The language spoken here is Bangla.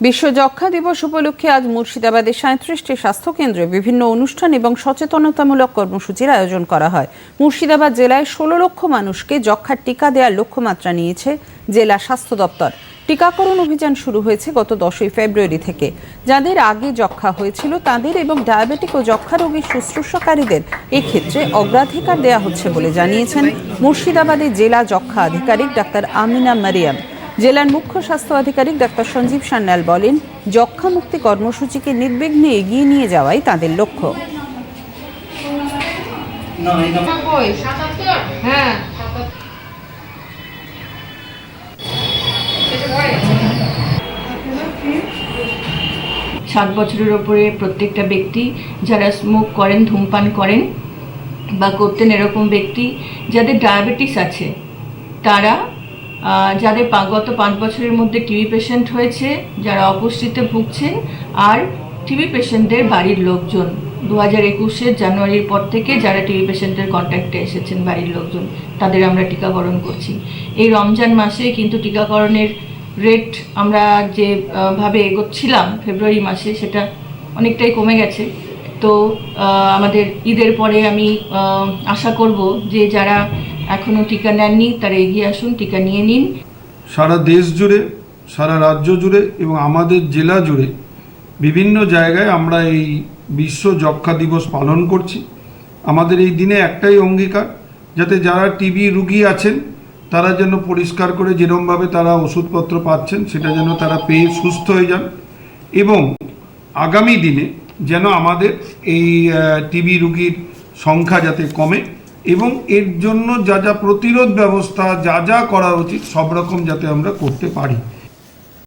বিশ্ব যক্ষা দিবস উপলক্ষে আজ মুর্শিদাবাদের সাঁত্রিশটি স্বাস্থ্যকেন্দ্রে বিভিন্ন অনুষ্ঠান এবং সচেতনতামূলক কর্মসূচির আয়োজন করা হয়। মুর্শিদাবাদ জেলায় ষোলো লক্ষ মানুষকে যক্ষার টিকা দেওয়ার লক্ষ্যমাত্রা নিয়েছে জেলা স্বাস্থ্য দপ্তর। টিকাকরণ অভিযান শুরু হয়েছে গত দশই ফেব্রুয়ারি থেকে। যাদের আগে যক্ষা হয়েছিল তাদের এবং ডায়াবেটিক ও যক্ষা রোগীর শুশ্রূষাকারীদের এক্ষেত্রে অগ্রাধিকার দেওয়া হচ্ছে বলে জানিয়েছেন মুর্শিদাবাদের জেলা যক্ষা আধিকারিক ডাক্তার আমিনা মারিয়াম। জেলার মুখ্য স্বাস্থ্য আধিকারিক ডাক্তার সঞ্জীব সান্যাল বলেন যক্ষা মুক্তি কর্মসূচিকে নির্বিঘ্নে এগিয়ে নিয়ে যাওয়াই তাদের লক্ষ্য। হ্যাঁ সাত বছরের ওপরে প্রত্যেকটা ব্যক্তি যারা স্মোক করেন ধূমপান করেন বা করতেন এরকম ব্যক্তি যাদের ডায়াবেটিস আছে তারা যাদের গত পাঁচ বছরের মধ্যে টিবি পেশেন্ট হয়েছে, যারা অপুষ্টিতে ভুগছেন, আর টিবি পেশেন্টদের বাড়ির লোকজন। দু হাজার একুশের জানুয়ারির পর থেকে যারা টিবি পেশেন্টের কন্ট্যাক্টে এসেছেন বাড়ির লোকজন, তাদের আমরা টিকাকরণ করছি। এই রমজান মাসে কিন্তু টিকাকরণের রেট আমরা যে ভাবে এগোচ্ছিলাম ফেব্রুয়ারি মাসে, সেটা অনেকটাই কমে গেছে। তো আমাদের ঈদের পরে আমি আশা করব যে যারা এখনও টিকা নেননি, তারা এগিয়ে আসুন, টিকা নিয়ে নিন। সারা দেশ জুড়ে, সারা রাজ্য জুড়ে এবং আমাদের জেলা জুড়ে বিভিন্ন জায়গায় আমরা এই বিশ্ব যক্ষা দিবস পালন করছি। আমাদের এই দিনে একটাই অঙ্গীকার, যাতে যারা টিবি রুগী আছেন, তারা যেন পরিষ্কার করে যেরমভাবে তারা ওষুধপত্র পাচ্ছেন, সেটা যেন তারা পেয়ে সুস্থ হয়ে যান এবং আগামী দিনে যেন আমাদের এই টিবি রুগীর সংখ্যা যাতে কমে এবং এর জন্য যা যা প্রতিরোধ ব্যবস্থা, যা যা করা উচিত, সব রকম যাতে আমরা করতে পারি।